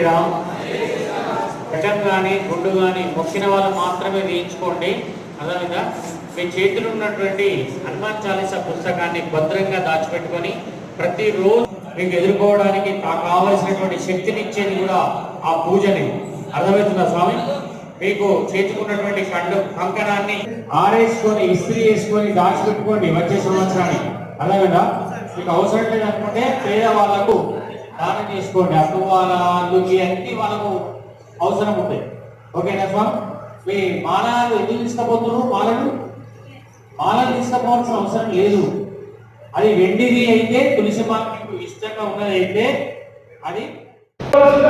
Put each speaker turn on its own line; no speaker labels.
శ్రీరామ్. ఘటం కానీ గుండు కానీ మొక్కిన వాళ్ళు మాత్రమే వేయించుకోండి అదేవిధంగా మీ చేతిలో ఉన్నటువంటి హనుమాన్ చాలీసా పుస్తకాన్ని భద్రంగా దాచిపెట్టుకొని ప్రతిరోజు మీకు ఎదుర్కోవడానికి కావలసినటువంటి శక్తినిచ్చేది కూడా ఆ పూజని. అర్థమవుతుందా స్వామి? మీకు చేతుకున్నటువంటి కండు కంకణాన్ని ఆరేసుకొని ఇస్త్రీ వేసుకొని దాచిపెట్టుకోండి వచ్చే సంవత్సరానికి. అర్థమైందా మీకు అవసరం లేదనుకుంటే పేదవాళ్ళకు దానం చేసుకోండి అటు వాళ్ళకి అన్ని వాళ్ళకు అవసరం ఉంటాయి ఓకేనా స్వామి? మీ మాలలు ఎందుకు తీసుకుపోతున్నారు? మాలలు మాలలు తీసుకుపోవాల్సిన అవసరం లేదు. అది వెండిది అయితే తులసి మాల మీకు ఇష్టంగా ఉన్నది అయితే అది
సమస్త